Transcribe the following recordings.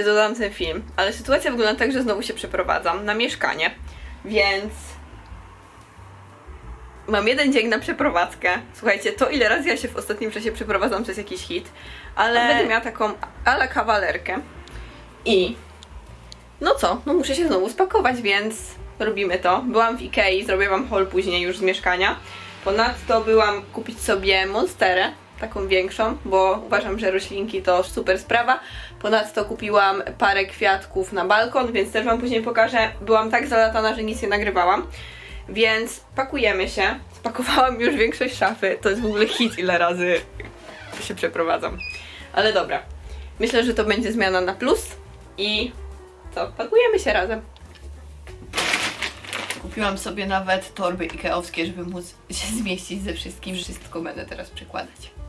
kiedy dodam ten film, ale sytuacja wygląda tak, że znowu się przeprowadzam na mieszkanie, więc mam jeden dzień na przeprowadzkę. Słuchajcie, to ile razy ja się w ostatnim czasie przeprowadzam, jest jakiś hit, ale będę miała taką ala kawalerkę i no co, no muszę się znowu spakować, więc robimy to. Byłam w Ikei, zrobię wam haul później już z mieszkania. Ponadto byłam kupić sobie monsterę, taką większą, bo uważam, że roślinki to super sprawa. Ponadto kupiłam parę kwiatków na balkon, więc też wam później pokażę. Byłam tak zalatana, że nic nie nagrywałam. Więc pakujemy się. Spakowałam już większość szafy. To jest w ogóle hit, ile razy się przeprowadzam. Ale dobra. Myślę, że to będzie zmiana na plus. I co? Pakujemy się razem. Kupiłam sobie nawet torby ikeowskie, żeby móc się zmieścić ze wszystkim. Wszystko będę teraz przekładać.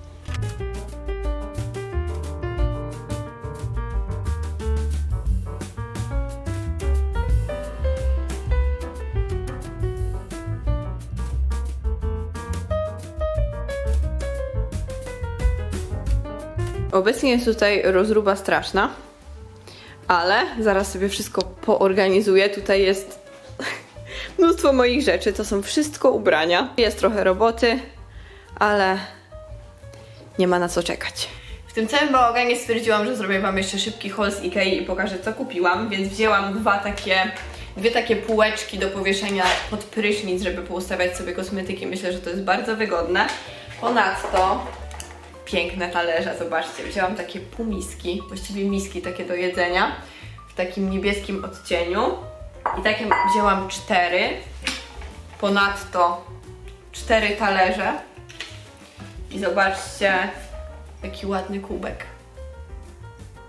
Obecnie jest tutaj rozruba straszna, ale zaraz sobie wszystko poorganizuję. Tutaj jest mnóstwo moich rzeczy, to są wszystko ubrania. Jest trochę roboty, ale nie ma na co czekać. W tym całym bałaganie stwierdziłam, że zrobię Wam jeszcze szybki haul z Ikei i pokażę co kupiłam, więc wzięłam dwa takie, dwie takie półeczki do powieszenia pod prysznic, żeby poustawiać sobie kosmetyki. Myślę, że to jest bardzo wygodne. Ponadto piękne talerze, zobaczcie, wzięłam takie półmiski, właściwie miski takie do jedzenia w takim niebieskim odcieniu i takie wzięłam cztery, ponadto cztery talerze i zobaczcie, jaki ładny kubek.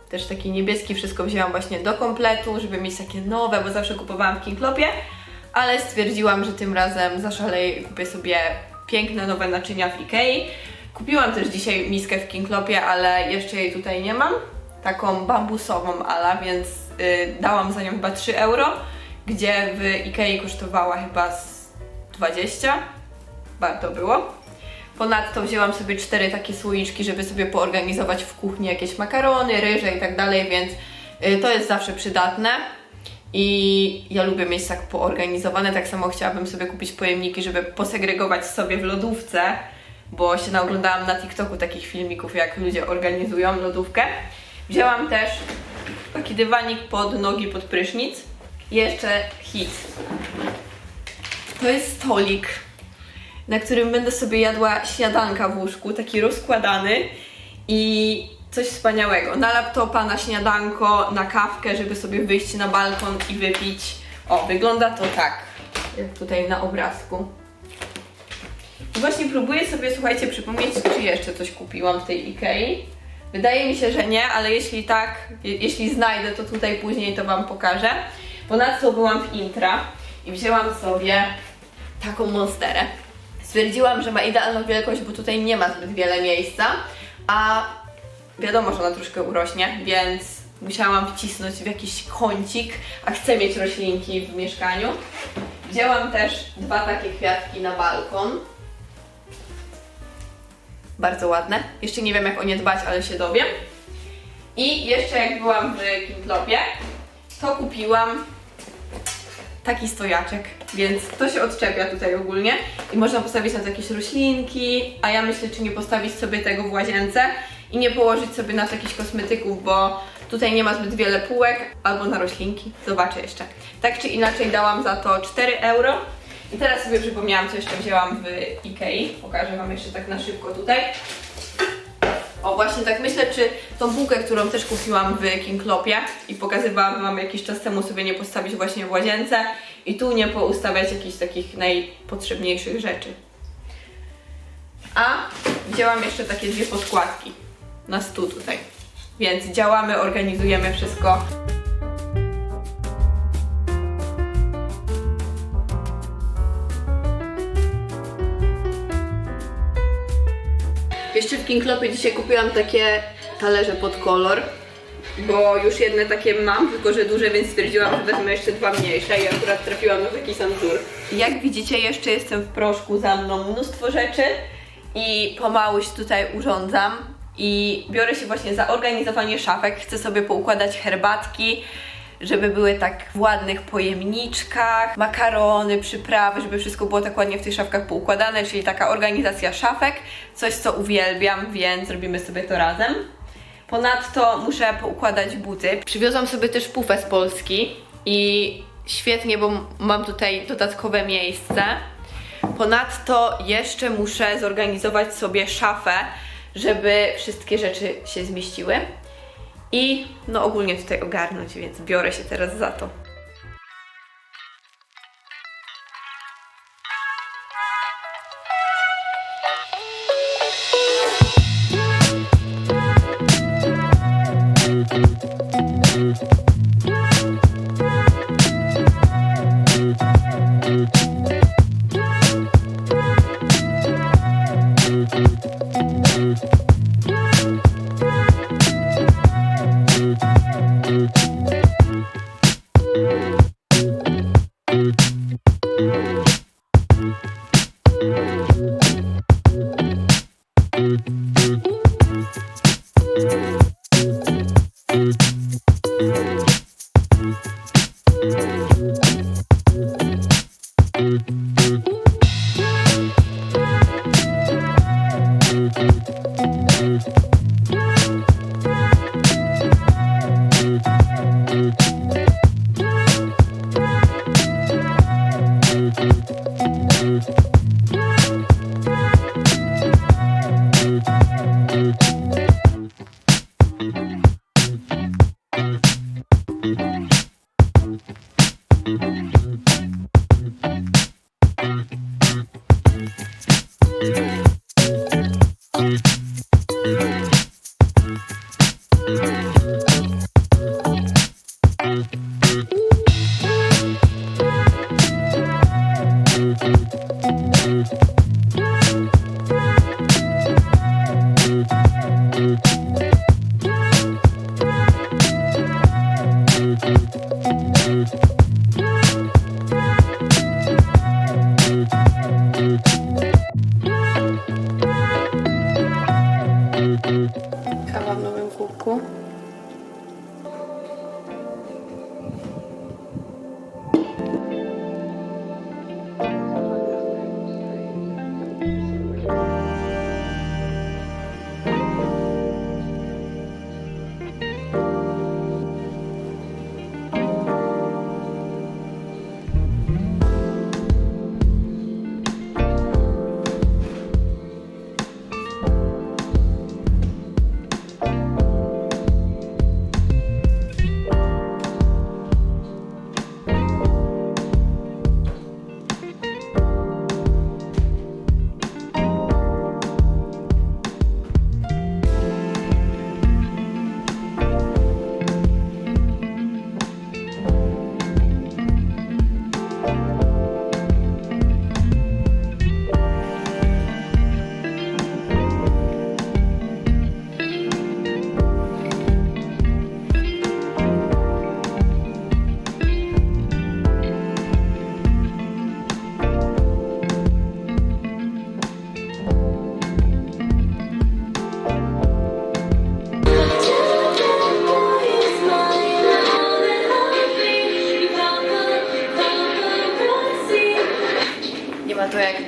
Też taki niebieski, wszystko wzięłam właśnie do kompletu, żeby mieć takie nowe, bo zawsze kupowałam w Kinklopie, ale stwierdziłam, że tym razem zaszaleję i kupię sobie piękne nowe naczynia w Ikei. Kupiłam też dzisiaj miskę w Kinklopie, ale jeszcze jej tutaj nie mam. Taką bambusową ala, więc y, dałam za nią chyba 3 euro, gdzie w Ikei kosztowała chyba z 20. Warto było. Ponadto wzięłam sobie cztery takie słoiczki, żeby sobie poorganizować w kuchni jakieś makarony, ryże i tak dalej, więc y, to jest zawsze przydatne. I ja lubię mieć tak poorganizowane, tak samo chciałabym sobie kupić pojemniki, żeby posegregować sobie w lodówce, bo się naoglądałam na TikToku takich filmików, jak ludzie organizują lodówkę. Wzięłam też taki dywanik pod nogi, pod prysznic. Jeszcze hit. To jest stolik, na którym będę sobie jadła śniadanka w łóżku, taki rozkładany i coś wspaniałego. Na laptopa, na śniadanko, na kawkę, żeby sobie wyjść na balkon i wypić. O, wygląda to tak, jak tutaj na obrazku. I właśnie próbuję sobie, słuchajcie, przypomnieć, czy jeszcze coś kupiłam w tej Ikei. Wydaje mi się, że nie, ale jeśli tak, je- jeśli znajdę, to tutaj później to Wam pokażę. Ponadto byłam w Intra i wzięłam sobie taką monsterę. Stwierdziłam, że ma idealną wielkość, bo tutaj nie ma zbyt wiele miejsca, a wiadomo, że ona troszkę urośnie, więc musiałam wcisnąć w jakiś kącik, a chcę mieć roślinki w mieszkaniu. Wzięłam też dwa takie kwiatki na balkon. Bardzo ładne. Jeszcze nie wiem jak o nie dbać, ale się dowiem. I jeszcze jak byłam w Kinklopie, to kupiłam taki stojaczek, więc to się odczepia tutaj ogólnie i można postawić na to jakieś roślinki, a ja myślę, czy nie postawić sobie tego w łazience i nie położyć sobie na to jakichś kosmetyków, bo tutaj nie ma zbyt wiele półek, albo na roślinki, zobaczę jeszcze. Tak czy inaczej dałam za to 4 euro i teraz sobie przypomniałam, co jeszcze wzięłam w Ikei, pokażę Wam jeszcze tak na szybko tutaj. O, właśnie tak myślę, czy tą bułkę, którą też kupiłam w Kinklopie i pokazywałam Wam jakiś czas temu, sobie nie postawić właśnie w łazience i tu nie poustawiać jakichś takich najpotrzebniejszych rzeczy. A wzięłam jeszcze takie dwie podkładki na stół tutaj. Więc działamy, organizujemy wszystko. W Kinklopie dzisiaj kupiłam takie talerze pod kolor, bo już jedne takie mam, tylko że duże, więc stwierdziłam, że wezmę jeszcze dwa mniejsze i akurat trafiłam na taki sam wzór. Jak widzicie, jeszcze jestem w proszku za mną mnóstwo rzeczy i pomału się tutaj urządzam. i biorę się właśnie za organizowanie szafek. Chcę sobie poukładać herbatki, żeby były tak w ładnych pojemniczkach, makarony, przyprawy, żeby wszystko było tak ładnie w tych szafkach poukładane, czyli taka organizacja szafek, coś co uwielbiam, więc robimy sobie to razem. Ponadto muszę poukładać buty. Przywiozłam sobie też pufę z Polski i świetnie, bo mam tutaj dodatkowe miejsce. Ponadto jeszcze muszę zorganizować sobie szafę, żeby wszystkie rzeczy się zmieściły. I no ogólnie tutaj ogarnąć, więc biorę się teraz za to.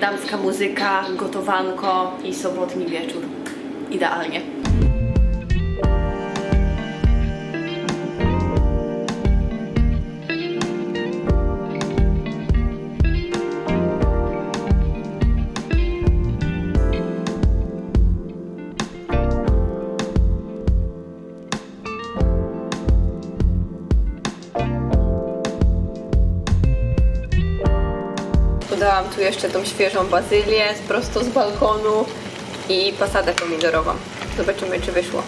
Damska muzyka, gotowanko i sobotni wieczór. Idealnie. Jeszcze tą świeżą bazylię prosto z balkonu i pasadę pomidorową. Zobaczymy, czy wyszło.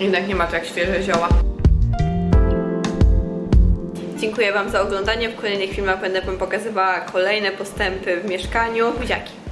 Jednak nie ma to jak świeże zioła. Dziękuję Wam za oglądanie. W kolejnych filmach będę Wam pokazywała kolejne postępy w mieszkaniu. Buziaki!